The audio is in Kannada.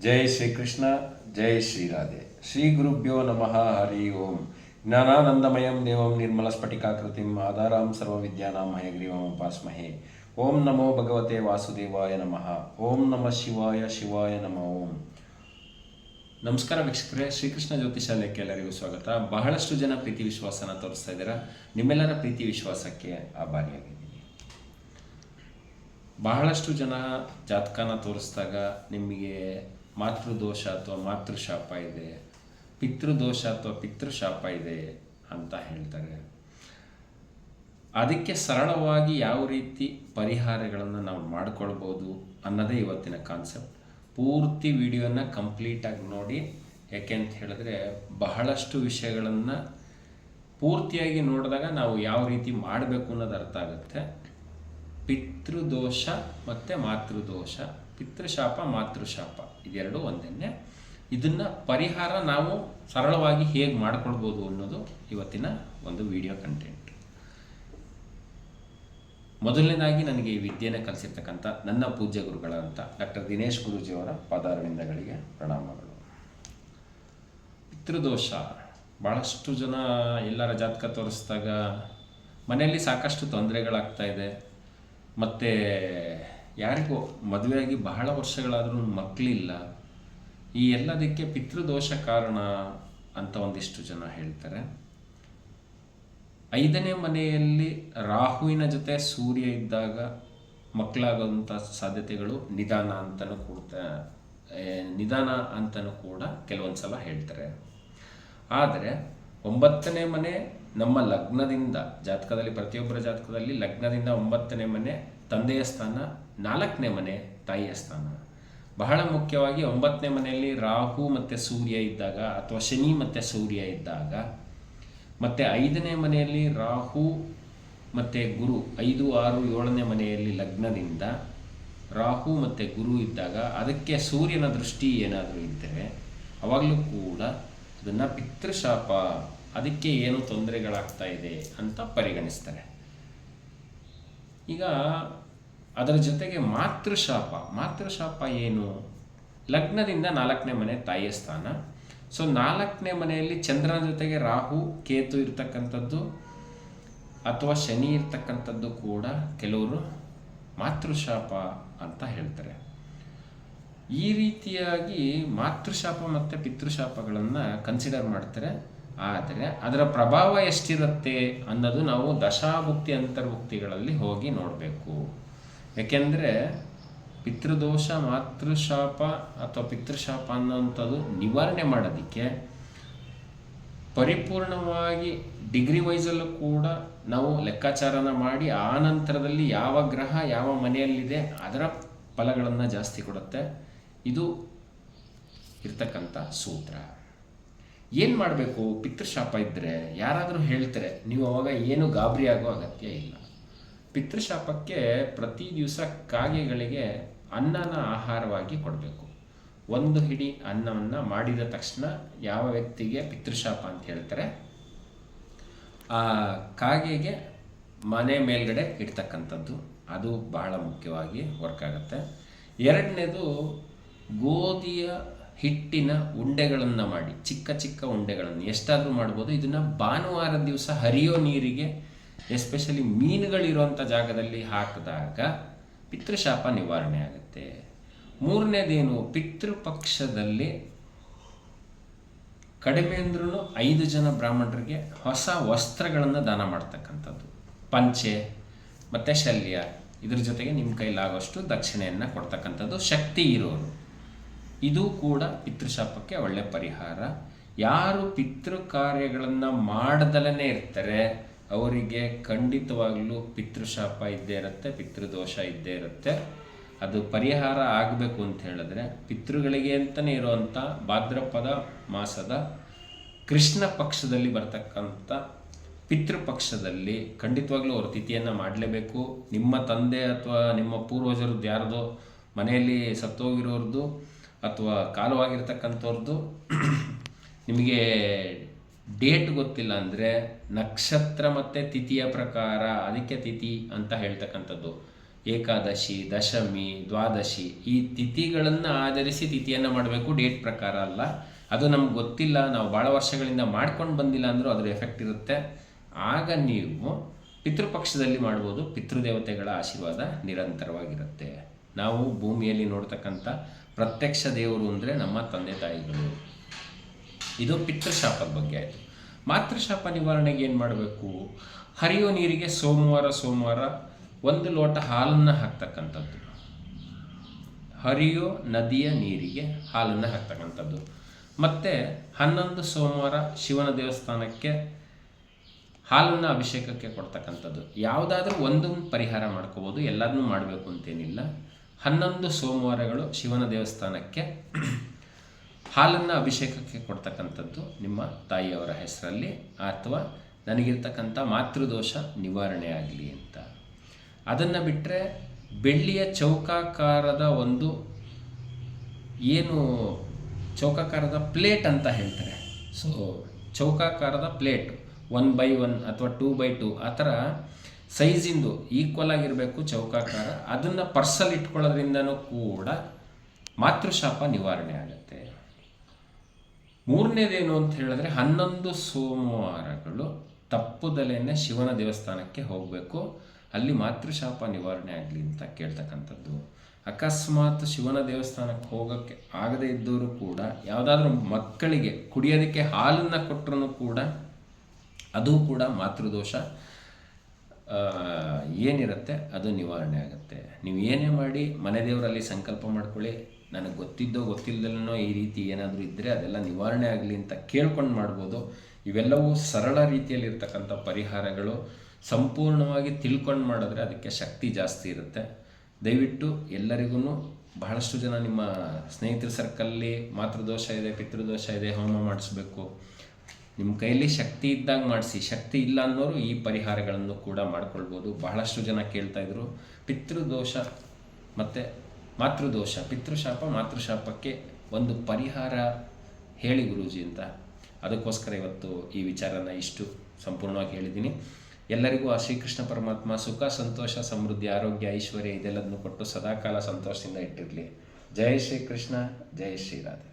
ಜೈ ಶ್ರೀಕೃಷ್ಣ, ಜೈ ಶ್ರೀರಾಧೆ. ಶ್ರೀ ಗುರುಭ್ಯೋ ನಮಃ, ಹರಿ ಓಂ. ಜ್ಞಾನಾನಂದಮಯಂ ದೇವಂ ನಿರ್ಮಲ ಸ್ಫಟಿಕಾಕೃತಿಂ ಆಧಾರಾಂ ಸರ್ವವಿದ್ಯಾನಾಂ ಹಯಗ್ರೀವಂ ಉಪಾಸ್ಮಹೆ. ಓಂ ನಮೋ ಭಗವತೆ ವಾಸುದೇವಾಯ ನಮಃ. ಓಂ ನಮಃ ಶಿವಾಯ ಶಿವಾಯ ನಮ ಓಂ. ನಮಸ್ಕಾರ ವೀಕ್ಷಕರೇ, ಶ್ರೀಕೃಷ್ಣ ಜ್ಯೋತಿಷಾಲಯಕ್ಕೆ ಎಲ್ಲರಿಗೂ ಸ್ವಾಗತ. ಬಹಳಷ್ಟು ಜನ ಪ್ರೀತಿ ವಿಶ್ವಾಸನ ತೋರಿಸ್ತಾ ಇದ್ದೀರಾ. ನಿಮ್ಮೆಲ್ಲರ ಪ್ರೀತಿ ವಿಶ್ವಾಸಕ್ಕೆ ಆಭಾರಿಯಾಗಿದ್ದೀನಿ. ಬಹಳಷ್ಟು ಜನ ಜಾತಕನ ತೋರಿಸಿದಾಗ ನಿಮಗೆ ಮಾತೃದೋಷ ಅಥವಾ ಮಾತೃಶಾಪ ಇದೆ, ಪಿತೃದೋಷ ಅಥವಾ ಪಿತೃಶಾಪ ಇದೆ ಅಂತ ಹೇಳ್ತಾರೆ. ಅದಕ್ಕೆ ಸರಳವಾಗಿ ಯಾವ ರೀತಿ ಪರಿಹಾರಗಳನ್ನು ನಾವು ಮಾಡ್ಕೊಳ್ಬೋದು ಅನ್ನೋದೇ ಇವತ್ತಿನ ಕಾನ್ಸೆಪ್ಟ್ ಪೂರ್ತಿ ವಿಡಿಯೋನ ಕಂಪ್ಲೀಟಾಗಿ ನೋಡಿ, ಯಾಕೆ ಅಂತ ಹೇಳಿದ್ರೆ ಬಹಳಷ್ಟು ವಿಷಯಗಳನ್ನು ಪೂರ್ತಿಯಾಗಿ ನೋಡಿದಾಗ ನಾವು ಯಾವ ರೀತಿ ಮಾಡಬೇಕು ಅನ್ನೋದು ಅರ್ಥ ಆಗುತ್ತೆ. ಪಿತೃದೋಷ ಮತ್ತು ಮಾತೃದೋಷ. ಪಿತೃಶಾಪ, ಮಾತೃಶಾಪ ಇದೆರಡೂ ಒಂದನ್ನೇ ಇದನ್ನು ಪರಿಹಾರ ನಾವು ಸರಳವಾಗಿ ಹೇಗೆ ಮಾಡ್ಕೊಳ್ಬೋದು ಅನ್ನೋದು ಇವತ್ತಿನ ಒಂದು ವಿಡಿಯೋ ಕಂಟೆಂಟ್ ಮೊದಲನೇದಾಗಿ ನನಗೆ ಈ ವಿದ್ಯೆಯನ್ನು ಕಲಿಸಿರ್ತಕ್ಕಂಥ ನನ್ನ ಪೂಜ್ಯ ಗುರುಗಳಂತ ಡಾಕ್ಟರ್ ದಿನೇಶ್ ಗುರೂಜಿಯವರ ಪಾದಾರವಿಂದಗಳಿಗೆ ಪ್ರಣಾಮಗಳು. ಪಿತೃದೋಷ ಭಾಳಷ್ಟು ಜನ ಎಲ್ಲರ ಜಾತಕ ತೋರಿಸಿದಾಗ ಮನೆಯಲ್ಲಿ ಸಾಕಷ್ಟು ತೊಂದರೆಗಳಾಗ್ತಾ ಇದೆ. ಮತ್ತು ಯಾರಿಗೋ ಮದುವೆಯಾಗಿ ಬಹಳ ವರ್ಷಗಳಾದರೂ ಮಕ್ಕಳಿಲ್ಲ. ಈ ಎಲ್ಲದಕ್ಕೆ ಪಿತೃದೋಷ ಕಾರಣ ಅಂತ ಒಂದಿಷ್ಟು ಜನ ಹೇಳ್ತಾರೆ. ಐದನೇ ಮನೆಯಲ್ಲಿ ರಾಹುವಿನ ಜೊತೆ ಸೂರ್ಯ ಇದ್ದಾಗ ಮಕ್ಕಳಾಗೋಂಥ ಸಾಧ್ಯತೆಗಳು ನಿಧಾನ ಅಂತಲೂ ಕೂಡ ನಿಧಾನ ಅಂತಲೂ ಕೂಡ ಕೆಲವೊಂದು ಸಲ ಹೇಳ್ತಾರೆ. ಆದರೆ ಒಂಬತ್ತನೇ ಮನೆ ನಮ್ಮ ಲಗ್ನದಿಂದ, ಜಾತಕದಲ್ಲಿ, ಪ್ರತಿಯೊಬ್ಬರ ಜಾತಕದಲ್ಲಿ ಲಗ್ನದಿಂದ ಒಂಬತ್ತನೇ ಮನೆ ತಂದೆಯ ಸ್ಥಾನ, ನಾಲ್ಕನೇ ಮನೆ ತಾಯಿಯ ಸ್ಥಾನ. ಬಹಳ ಮುಖ್ಯವಾಗಿ ಒಂಬತ್ತನೇ ಮನೆಯಲ್ಲಿ ರಾಹು ಮತ್ತು ಸೂರ್ಯ ಇದ್ದಾಗ ಅಥವಾ ಶನಿ ಮತ್ತು ಸೂರ್ಯ ಇದ್ದಾಗ, ಮತ್ತು ಐದನೇ ಮನೆಯಲ್ಲಿ ರಾಹು ಮತ್ತು ಗುರು, ಐದು, ಆರು, ಏಳನೇ ಮನೆಯಲ್ಲಿ ಲಗ್ನದಿಂದ ರಾಹು ಮತ್ತು ಗುರು ಇದ್ದಾಗ ಅದಕ್ಕೆ ಸೂರ್ಯನ ದೃಷ್ಟಿ ಏನಾದರೂ ಇದ್ದರೆ, ಅವಾಗಲೂ ಕೂಡ ಅದನ್ನು ಪಿತೃಶಾಪ ಅದಕ್ಕೆ ಏನು ತೊಂದರೆಗಳಾಗ್ತಾ ಇದೆ ಅಂತ ಪರಿಗಣಿಸ್ತಾರೆ. ಈಗ ಅದರ ಜೊತೆಗೆ ಮಾತೃಶಾಪ ಮಾತೃಶಾಪ ಏನು? ಲಗ್ನದಿಂದ ನಾಲ್ಕನೇ ಮನೆ ತಾಯಿಯ ಸ್ಥಾನ. ಸೊ ನಾಲ್ಕನೇ ಮನೆಯಲ್ಲಿ ಚಂದ್ರನ ಜೊತೆಗೆ ರಾಹು, ಕೇತು ಇರ್ತಕ್ಕಂಥದ್ದು, ಅಥವಾ ಶನಿ ಇರ್ತಕ್ಕಂಥದ್ದು ಕೂಡ ಕೆಲವರು ಮಾತೃಶಾಪ ಅಂತ ಹೇಳ್ತಾರೆ. ಈ ರೀತಿಯಾಗಿ ಮಾತೃಶಾಪ ಮತ್ತು ಪಿತೃಶಾಪಗಳನ್ನು ಕನ್ಸಿಡರ್ ಮಾಡ್ತಾರೆ. ಆದರೆ ಅದರ ಪ್ರಭಾವ ಎಷ್ಟಿರುತ್ತೆ ಅನ್ನೋದು ನಾವು ದಶಾಭುಕ್ತಿ ಅಂತರ್ಭುಕ್ತಿಗಳಲ್ಲಿ ಹೋಗಿ ನೋಡಬೇಕು. ಯಾಕೆಂದರೆ ಪಿತೃದೋಷ, ಮಾತೃಶಾಪ ಅಥವಾ ಪಿತೃಶಾಪ ಅನ್ನೋಂಥದ್ದು ನಿವಾರಣೆ ಮಾಡೋದಕ್ಕೆ ಪರಿಪೂರ್ಣವಾಗಿ ಡಿಗ್ರಿ ವೈಸಲ್ಲೂ ಕೂಡ ನಾವು ಲೆಕ್ಕಾಚಾರನ ಮಾಡಿ ಆ ನಂತರದಲ್ಲಿ ಯಾವ ಗ್ರಹ ಯಾವ ಮನೆಯಲ್ಲಿದೆ ಅದರ ಫಲಗಳನ್ನು ಜಾಸ್ತಿ ಕೊಡುತ್ತೆ. ಇದು ಇರ್ತಕ್ಕಂಥ ಸೂತ್ರ. ಏನು ಮಾಡಬೇಕು? ಪಿತೃಶಾಪ ಇದ್ದರೆ ಯಾರಾದರೂ ಹೇಳ್ತಾರೆ, ನೀವು ಅವಾಗ ಏನು ಗಾಬರಿ ಆಗೋ ಅಗತ್ಯ ಇಲ್ಲ. ಪಿತೃಶಾಪಕ್ಕೆ ಪ್ರತಿ ದಿವಸ ಕಾಗೆಗಳಿಗೆ ಅನ್ನನ ಆಹಾರವಾಗಿ ಕೊಡಬೇಕು. ಒಂದು ಹಿಡಿ ಅನ್ನವನ್ನು ಮಾಡಿದ ತಕ್ಷಣ ಯಾವ ವ್ಯಕ್ತಿಗೆ ಪಿತೃಶಾಪ ಅಂತ ಹೇಳ್ತಾರೆ, ಆ ಕಾಗೆಗೆ ಮನೆ ಮೇಲ್ಗಡೆ ಇಡ್ತಕ್ಕಂಥದ್ದು. ಅದು ಬಹಳ ಮುಖ್ಯವಾಗಿ ವರ್ಕ್ ಆಗುತ್ತೆ. ಎರಡನೇದು ಗೋಧಿಯ ಹಿಟ್ಟಿನ ಉಂಡೆಗಳನ್ನು ಮಾಡಿ, ಚಿಕ್ಕ ಚಿಕ್ಕ ಉಂಡೆಗಳನ್ನು ಎಷ್ಟಾದರೂ ಮಾಡ್ಬೋದು. ಇದನ್ನು ಭಾನುವಾರ ದಿವಸ ಹರಿಯೋ ನೀರಿಗೆ ಎಸ್ಪೆಷಲಿ ಮೀನುಗಳಿರುವಂಥ ಜಾಗದಲ್ಲಿ ಹಾಕಿದಾಗ ಪಿತೃಶಾಪ ನಿವಾರಣೆ ಆಗುತ್ತೆ. ಮೂರನೇದೇನು, ಪಿತೃಪಕ್ಷದಲ್ಲಿ ಕಡಿಮೆ ಅಂದ್ರೂ ಐದು ಜನ ಬ್ರಾಹ್ಮಣರಿಗೆ ಹೊಸ ವಸ್ತ್ರಗಳನ್ನು ದಾನ ಮಾಡ್ತಕ್ಕಂಥದ್ದು. ಪಂಚೆ ಮತ್ತು ಶಲ್ಯ, ಇದ್ರ ಜೊತೆಗೆ ನಿಮ್ಮ ಕೈಲಾಗುವಷ್ಟು ದಕ್ಷಿಣೆಯನ್ನು ಕೊಡ್ತಕ್ಕಂಥದ್ದು ಶಕ್ತಿ ಇರೋರು. ಇದು ಕೂಡ ಪಿತೃಶಾಪಕ್ಕೆ ಒಳ್ಳೆ ಪರಿಹಾರ. ಯಾರು ಪಿತೃ ಕಾರ್ಯಗಳನ್ನು ಮಾಡದಲೇ ಇರ್ತಾರೆ, ಅವರಿಗೆ ಖಂಡಿತವಾಗಲೂ ಪಿತೃಶಾಪ ಇದ್ದೇ ಇರುತ್ತೆ, ಪಿತೃದೋಷ ಇದ್ದೇ ಇರುತ್ತೆ. ಅದು ಪರಿಹಾರ ಆಗಬೇಕು ಅಂತ ಹೇಳಿದ್ರೆ, ಪಿತೃಗಳಿಗೆ ಅಂತಲೇ ಇರುವಂಥ ಭಾದ್ರಪದ ಮಾಸದ ಕೃಷ್ಣ ಪಕ್ಷದಲ್ಲಿ ಬರ್ತಕ್ಕಂಥ ಪಿತೃಪಕ್ಷದಲ್ಲಿ ಖಂಡಿತವಾಗ್ಲೂ ಅವರು ತಿಥಿಯನ್ನು ಮಾಡಲೇಬೇಕು. ನಿಮ್ಮ ತಂದೆ ಅಥವಾ ನಿಮ್ಮ ಪೂರ್ವಜರದ್ದು ಯಾರ್ದೋ ಮನೆಯಲ್ಲಿ ಸತ್ತೋಗಿರೋರ್ದು ಅಥವಾ ಕಾಲವಾಗಿರ್ತಕ್ಕಂಥವ್ರದ್ದು ನಿಮಗೆ ಡೇಟ್ ಗೊತ್ತಿಲ್ಲ ಅಂದರೆ ನಕ್ಷತ್ರ ಮತ್ತು ತಿಥಿಯ ಪ್ರಕಾರ ಅದಕ್ಕೆ ತಿಥಿ ಅಂತ ಹೇಳ್ತಕ್ಕಂಥದ್ದು. ಏಕಾದಶಿ, ದಶಮಿ, ದ್ವಾದಶಿ ಈ ತಿಥಿಗಳನ್ನು ಆಧರಿಸಿ ತಿಥಿಯನ್ನು ಮಾಡಬೇಕು, ಡೇಟ್ ಪ್ರಕಾರ ಅಲ್ಲ. ಅದು ನಮ್ಗೆ ಗೊತ್ತಿಲ್ಲ, ನಾವು ಭಾಳ ವರ್ಷಗಳಿಂದ ಮಾಡ್ಕೊಂಡು ಬಂದಿಲ್ಲ ಅಂದರೂ ಅದರ ಎಫೆಕ್ಟ್ ಇರುತ್ತೆ. ಆಗ ನೀವು ಪಿತೃಪಕ್ಷದಲ್ಲಿ ಮಾಡ್ಬೋದು, ಪಿತೃದೇವತೆಗಳ ಆಶೀರ್ವಾದ ನಿರಂತರವಾಗಿರುತ್ತೆ. ನಾವು ಭೂಮಿಯಲ್ಲಿ ನೋಡ್ತಕ್ಕಂಥ ಪ್ರತ್ಯಕ್ಷ ದೇವರು ಅಂದರೆ ನಮ್ಮ ತಂದೆ ತಾಯಿಗಳು. ಇದು ಪಿತೃಶಾಪದ ಬಗ್ಗೆ ಆಯಿತು. ಮಾತೃಶಾಪ ನಿವಾರಣೆಗೆ ಏನು ಮಾಡಬೇಕು? ಹರಿಯೋ ನೀರಿಗೆ ಸೋಮವಾರ ಸೋಮವಾರ ಒಂದು ಲೋಟ ಹಾಲನ್ನು ಹಾಕ್ತಕ್ಕಂಥದ್ದು. ಹರಿಯೋ ನದಿಯ ನೀರಿಗೆ ಹಾಲನ್ನು ಹಾಕ್ತಕ್ಕಂಥದ್ದು. ಮತ್ತು ಹನ್ನೊಂದು ಸೋಮವಾರ ಶಿವನ ದೇವಸ್ಥಾನಕ್ಕೆ ಹಾಲನ್ನು ಅಭಿಷೇಕಕ್ಕೆ ಕೊಡ್ತಕ್ಕಂಥದ್ದು. ಯಾವುದಾದ್ರೂ ಒಂದೊಂದು ಪರಿಹಾರ ಮಾಡ್ಕೋಬೋದು ಎಲ್ಲದನ್ನೂ ಮಾಡಬೇಕು ಅಂತೇನಿಲ್ಲ. ಹನ್ನೊಂದು ಸೋಮವಾರಗಳು ಶಿವನ ದೇವಸ್ಥಾನಕ್ಕೆ ಹಾಲನ್ನು ಅಭಿಷೇಕಕ್ಕೆ ಕೊಡ್ತಕ್ಕಂಥದ್ದು ನಿಮ್ಮ ತಾಯಿಯವರ ಹೆಸರಲ್ಲಿ ಅಥವಾ ನನಗಿರ್ತಕ್ಕಂಥ ಮಾತೃದೋಷ ನಿವಾರಣೆ ಆಗಲಿ ಅಂತ. ಅದನ್ನು ಬಿಟ್ಟರೆ ಬೆಳ್ಳಿಯ ಚೌಕಾಕಾರದ ಒಂದು ಏನು ಚೌಕಾಕಾರದ ಪ್ಲೇಟ್ ಅಂತ ಹೇಳ್ತಾರೆ. ಸೊ ಚೌಕಾಕಾರದ ಪ್ಲೇಟ್ ಒನ್ ಬೈ ಒನ್ ಅಥವಾ ಟೂ ಬೈ ಟೂ ಆ ಥರ ಸೈಜಿಂದು ಈಕ್ವಲ್ ಆಗಿರಬೇಕು ಚೌಕಾಕಾರ, ಅದನ್ನು ಪರ್ಸಲ್ಲಿ ಇಟ್ಕೊಳ್ಳೋದ್ರಿಂದನೂ ಕೂಡ ಮಾತೃಶಾಪ ನಿವಾರಣೆ ಆಗುತ್ತೆ. ಮೂರನೇದೇನು ಅಂತ ಹೇಳಿದ್ರೆ ಹನ್ನೊಂದು ಸೋಮವಾರಗಳು ತಪ್ಪುದಲೇನೆ ಶಿವನ ದೇವಸ್ಥಾನಕ್ಕೆ ಹೋಗಬೇಕು. ಅಲ್ಲಿ ಮಾತೃಶಾಪ ನಿವಾರಣೆ ಆಗಲಿ ಅಂತ ಕೇಳ್ತಕ್ಕಂಥದ್ದು. ಅಕಸ್ಮಾತ್ ಶಿವನ ದೇವಸ್ಥಾನಕ್ಕೆ ಹೋಗೋಕ್ಕೆ ಆಗದೇ ಇದ್ದವರು ಕೂಡ, ಯಾವುದಾದ್ರೂ ಮಕ್ಕಳಿಗೆ ಕುಡಿಯೋದಕ್ಕೆ ಹಾಲನ್ನು ಕೊಟ್ಟರು ಕೂಡ, ಅದು ಕೂಡ ಮಾತೃದೋಷ. ಏನಿರುತ್ತೆ ಅದು ನಿವಾರಣೆ ಆಗುತ್ತೆ. ನೀವು ಏನೇ ಮಾಡಿ, ಮನೆ ದೇವರಲ್ಲಿ ಸಂಕಲ್ಪ ಮಾಡ್ಕೊಳ್ಳಿ. ನನಗೆ ಗೊತ್ತಿದ್ದೋ ಗೊತ್ತಿಲ್ಲದಲ್ಲೋ ಈ ರೀತಿ ಏನಾದರೂ ಇದ್ದರೆ ಅದೆಲ್ಲ ನಿವಾರಣೆ ಆಗಲಿ ಅಂತ ಕೇಳ್ಕೊಂಡು ಮಾಡ್ಬೋದು. ಇವೆಲ್ಲವೂ ಸರಳ ರೀತಿಯಲ್ಲಿರ್ತಕ್ಕಂಥ ಪರಿಹಾರಗಳು. ಸಂಪೂರ್ಣವಾಗಿ ತಿಳ್ಕೊಂಡು ಮಾಡಿದ್ರೆ ಅದಕ್ಕೆ ಶಕ್ತಿ ಜಾಸ್ತಿ ಇರುತ್ತೆ. ದಯವಿಟ್ಟು ಎಲ್ಲರಿಗೂ ಬಹಳಷ್ಟು ಜನ ನಿಮ್ಮ ಸ್ನೇಹಿತರ ಸರ್ಕಲ್ಲಿ ಮಾತೃದೋಷ ಇದೆ, ಪಿತೃದೋಷ ಇದೆ, ಹೋಮ ಮಾಡಿಸ್ಬೇಕು. ನಿಮ್ಮ ಕೈಯಲ್ಲಿ ಶಕ್ತಿ ಇದ್ದಾಗ ಮಾಡಿಸಿ, ಶಕ್ತಿ ಇಲ್ಲ ಅನ್ನೋರು ಈ ಪರಿಹಾರಗಳನ್ನು ಕೂಡ ಮಾಡ್ಕೊಳ್ಬೋದು. ಬಹಳಷ್ಟು ಜನ ಕೇಳ್ತಾ ಇದ್ರು, ಪಿತೃದೋಷ ಮತ್ತು ಮಾತೃದೋಷ. ಪಿತೃಶಾಪ, ಮಾತೃಶಾಪಕ್ಕೆ ಒಂದು ಪರಿಹಾರ ಹೇಳಿ ಗುರೂಜಿ ಅಂತ. ಅದಕ್ಕೋಸ್ಕರ ಇವತ್ತು ಈ ವಿಚಾರನ ಇಷ್ಟು ಸಂಪೂರ್ಣವಾಗಿ ಹೇಳಿದ್ದೀನಿ. ಎಲ್ಲರಿಗೂ ಆ ಶ್ರೀಕೃಷ್ಣ ಪರಮಾತ್ಮ ಸುಖ, ಸಂತೋಷ, ಸಮೃದ್ಧಿ, ಆರೋಗ್ಯ, ಐಶ್ವರ್ಯ ಇದೆಲ್ಲದನ್ನು ಕೊಟ್ಟು ಸದಾಕಾಲ ಸಂತೋಷದಿಂದ ಇಟ್ಟಿರಲಿ. ಜಯ ಶ್ರೀಕೃಷ್ಣ ಜಯ ಶ್ರೀರಾಧೆ